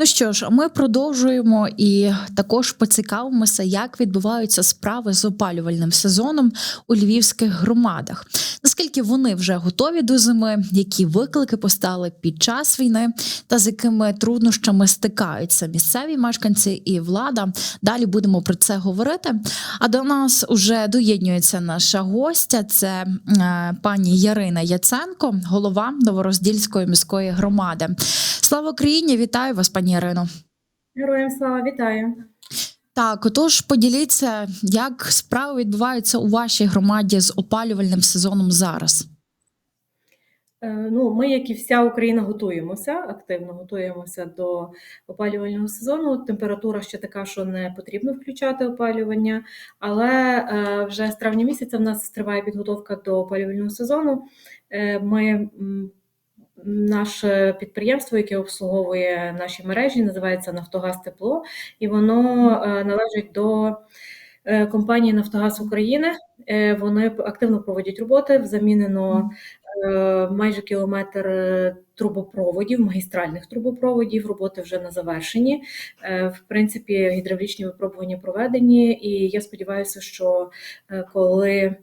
Ну що ж, ми продовжуємо і також поцікавимося, як відбуваються справи з опалювальним сезоном у львівських громадах. Наскільки вони вже готові до зими, які виклики постали під час війни, та з якими труднощами стикаються місцеві мешканці і влада. Далі будемо про це говорити. А до нас уже доєднюється наша гостя. Це е, пані Ярина Яценко, голова Новороздільської міської громади. Слава Україні! Вітаю вас, пані Ірино. Героям слава вітаю. Так, отож, поділіться, як справи відбуваються у вашій громаді з опалювальним сезоном зараз. Е, Ну, ми, як і вся Україна, готуємося, активно готуємося до опалювального сезону. Температура ще така, що не потрібно включати опалювання, але е, вже з травня місяця в нас триває підготовка до опалювального сезону. Е, Ми Наше підприємство, яке обслуговує наші мережі, називається Нафтогаз Тепло, і воно е, належить до е, компанії Нафтогаз України. Е, Вони активно проводять роботи. Замінено майже кілометр е, трубопроводів, магістральних трубопроводів. Роботи вже на завершенні. Е, В принципі, гідравлічні випробування проведені, і я сподіваюся, що е, коли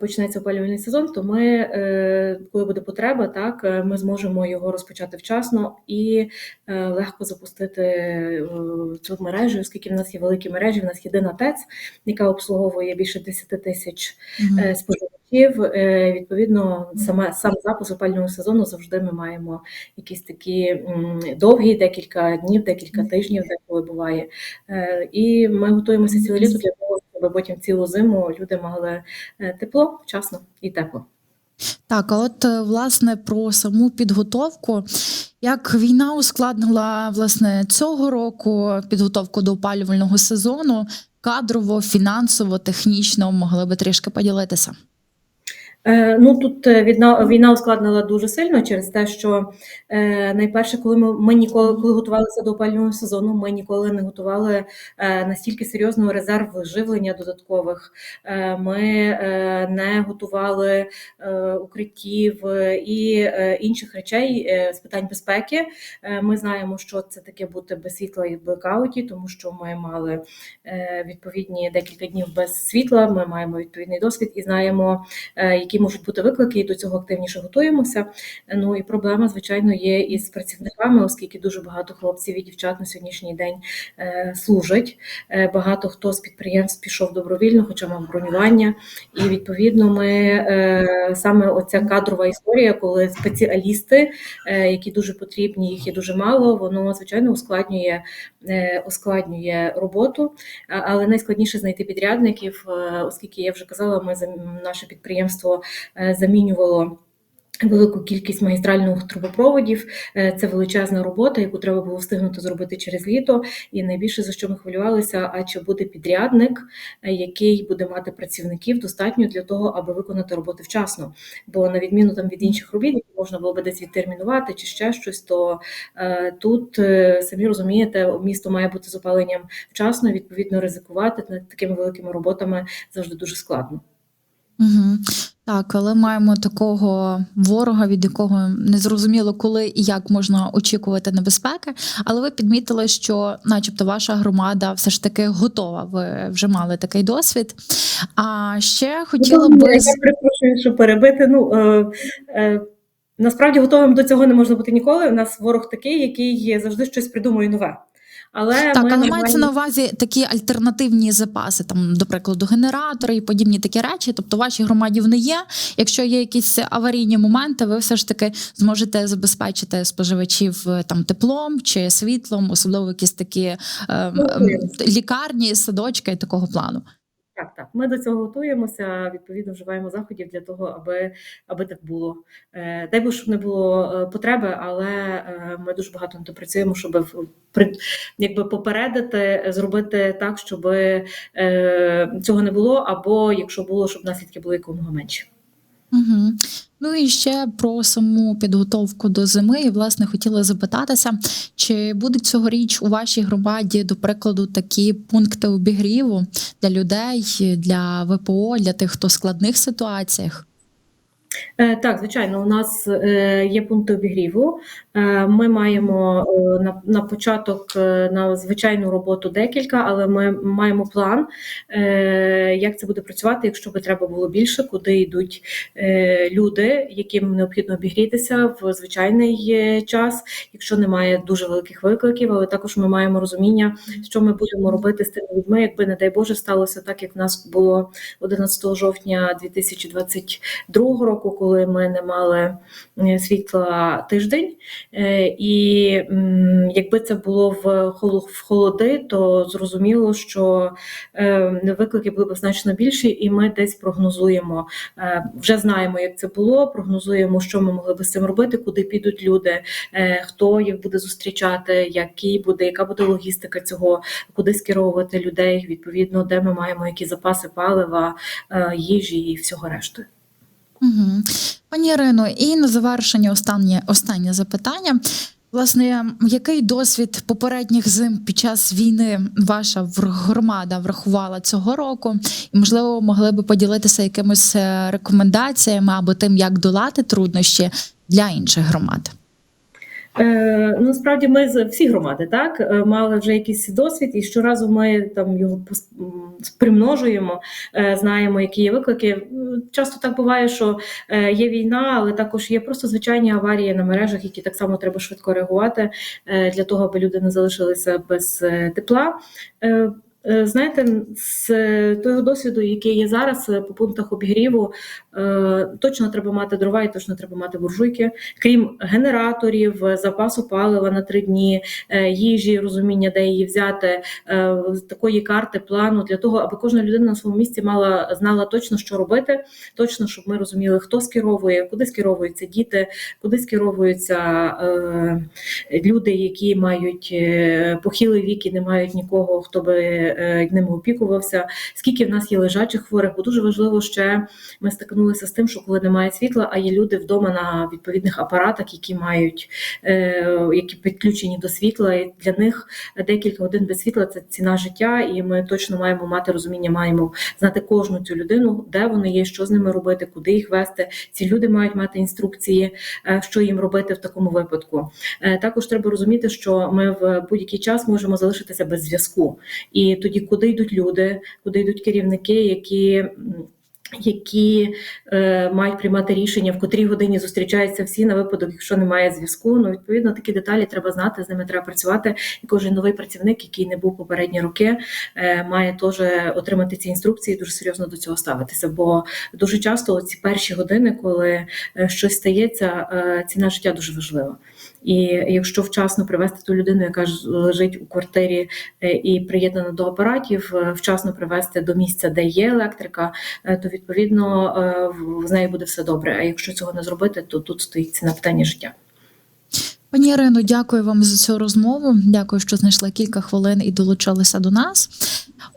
почнеться опалювальний сезон, то ми, е, коли буде потреба, так е, ми зможемо його розпочати вчасно і е, легко запустити е, цю мережу, оскільки в нас є великі мережі. В нас єдина ТЕЦ, яка обслуговує більше 10 тисяч е, споживачів. Е, Відповідно, саме сам запуск опалювального сезону завжди ми маємо якісь такі довгі, декілька днів, декілька тижнів, деколи буває. Е, І ми готуємося ціле літо для того, щоб потім цілу зиму люди могли е, тепло, вчасно і тепло. Так, а от власне про саму підготовку. Як війна ускладнила власне цього року підготовку до опалювального сезону, кадрово, фінансово, технічно могли би трішки поділитися? Е, Ну тут е, війна, війна ускладнила дуже сильно через те, що е, найперше, коли ми, ми ніколи коли готувалися до опалювального сезону, ми ніколи не готували е, настільки серйозного резерву живлення додаткових. Е, ми е, не готували е, укриттів е, і е, інших речей е, з питань безпеки. Е, ми знаємо, що це таке бути без світла і в блекауті, тому що ми мали е, відповідні декілька днів без світла. Ми маємо відповідний досвід і знаємо. е, які можуть бути виклики, і до цього активніше готуємося. Ну і проблема, звичайно, є із працівниками, оскільки дуже багато хлопців і дівчат на сьогоднішній день е, служать. Е, багато хто з підприємств пішов добровільно, хоча мав бронювання. І відповідно, ми е, саме оця кадрова історія, коли спеціалісти, які дуже потрібні, їх є дуже мало, воно звичайно ускладнює, ускладнює роботу. Але найскладніше знайти підрядників, оскільки я вже казала, ми наше підприємство е, замінювало. Велику кількість магістральних трубопроводів Е, це величезна робота, яку треба було встигнути зробити через літо. І найбільше за що ми хвилювалися, а чи буде підрядник, е, який буде мати працівників достатньо для того, аби виконати роботи вчасно. Бо на відміну там від інших робіт, які можна було би десь відтермінувати чи ще щось, то тут самі розумієте, місто має бути з опаленням вчасно. Відповідно, ризикувати над такими великими роботами завжди дуже складно. Угу. Так, але маємо такого ворога, від якого не зрозуміло, коли і як можна очікувати небезпеки. Але ви підмітили, що, начебто, ваша громада все ж таки готова. Ви вже мали такий досвід. А ще хотіла Ну, би Я перепрошую, що перебити. Ну е, е, насправді готовим до цього не можна бути ніколи. У нас ворог такий, який завжди щось придумує нове. Але так, ми але не мається на увазі такі альтернативні запаси, там, до прикладу, генератори і подібні такі речі. Тобто, в вашій громаді вони є. Якщо є якісь аварійні моменти, ви все ж таки зможете забезпечити споживачів е, там теплом чи світлом, особливо якісь такі е, ем, лікарні, садочки і такого плану. Так, так. Ми до цього готуємося. Відповідно, вживаємо заходів для того, аби, аби так було. Е, дай Бог, щоб не було е, потреби, але е, ми дуже багато над працюємо, щоб якби попередити, зробити так, щоб цього не було, або якщо було, щоб наслідки були якомога менші. Угу. Ну і ще про саму підготовку до зими. І, власне, хотіла запитатися, чи будуть цьогоріч у вашій громаді, до прикладу, такі пункти обігріву для людей, для ВПО, для тих, хто в складних ситуаціях? Е, Так, звичайно, у нас е, є пункти обігріву. Е, Ми маємо на, початок на звичайну роботу декілька, але ми маємо план, як це буде працювати, якщо би треба було більше, куди йдуть люди, яким необхідно обігрітися в звичайний час, якщо немає дуже великих викликів. Але також ми маємо розуміння, що ми будемо робити з тими людьми, якби не дай Боже сталося так, як в нас було 11 жовтня 2022 року, коли ми не мали світла тиждень. Е, І якби це було в холо- в холоди, то зрозуміло, що е, виклики були б значно більші, і ми десь прогнозуємо. е, Вже знаємо, як це було. Прогнозуємо, що ми могли би з цим робити, куди підуть люди, хто їх буде зустрічати, який буде, яка буде логістика цього, куди скеровувати людей, відповідно, де ми маємо які запаси палива, їжі і всього решти. Угу. Пані Ірино, і на завершення останнє, останнє запитання. Власне, який досвід попередніх зим під час війни ваша громада врахувала цього року? І, можливо, могли би поділитися якимись е, рекомендаціями або тим, як долати труднощі для інших громад? Е, насправді ми всі громади так е, мали вже якийсь досвід, і щоразу ми там його примножуємо, е, знаємо, які є виклики. Часто так буває, що є війна, але також є просто звичайні аварії на мережах, які так само треба швидко реагувати для того, аби люди не залишилися без тепла. Знаєте, з того досвіду, який є зараз е, по пунктах обігріву, е, точно треба мати дрова і точно треба мати буржуйки. Крім генераторів, е, запасу палива на три дні, е, їжі, розуміння, де її взяти, е, такої карти, плану для того, аби кожна людина на своєму місці мала знала точно, що робити, точно, щоб ми розуміли, хто скеровує, куди скеровуються діти, куди скеровуються е, люди, які мають е, похилий вік і не мають нікого, хто би е, ними опікувався. Скільки в нас є лежачих хворих, бо дуже важливо ще ми стикнулися з тим, що коли немає світла, а є люди вдома на відповідних апаратах, які мають е, які підключені до світла, і для них декілька годин без світла це ціна життя, і ми точно маємо мати розуміння, маємо знати кожну цю людину, де вони є, що з ними робити, куди їх вести. Ці люди мають мати інструкції, е, що їм робити в такому випадку. Е, Також треба розуміти, що ми в будь-який час можемо залишитися без зв'язку, і тоді куди йдуть люди, куди йдуть керівники, які. які е, мають приймати рішення, в котрій годині зустрічаються всі на випадок, якщо немає зв'язку. Ну відповідно такі деталі треба знати, з ними треба працювати. І кожен новий працівник, який не був попередні роки, е, має теж отримати ці інструкції, дуже серйозно до цього ставитися. Бо дуже часто ці перші години, коли е, щось стається, е, ціна життя дуже важлива. І якщо вчасно привести ту людину, яка ж лежить у квартирі е, і приєднана до апаратів, е, вчасно привести до місця, де є електрика, е, то відповідно з нею буде все добре. А якщо цього не зробити, то тут стоїть ціна питання життя. Пані Ірино, дякую вам за цю розмову. Дякую, що знайшли кілька хвилин і долучилися до нас.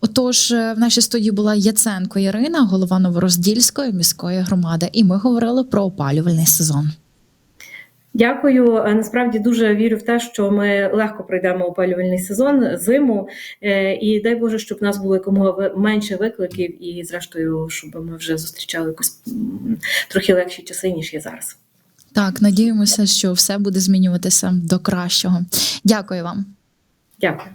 Отож, в нашій студії була Яценко Ірина, голова Новороздільської міської громади, і ми говорили про опалювальний сезон. Дякую. Е, Насправді дуже вірю в те, що ми легко пройдемо опалювальний сезон, зиму. Е, І дай Боже, щоб у нас було якомога менше викликів, і зрештою, щоб ми вже зустрічали якось трохи легші часи, ніж є зараз. Так, надіємося, що все буде змінюватися до кращого. Дякую вам. Дякую.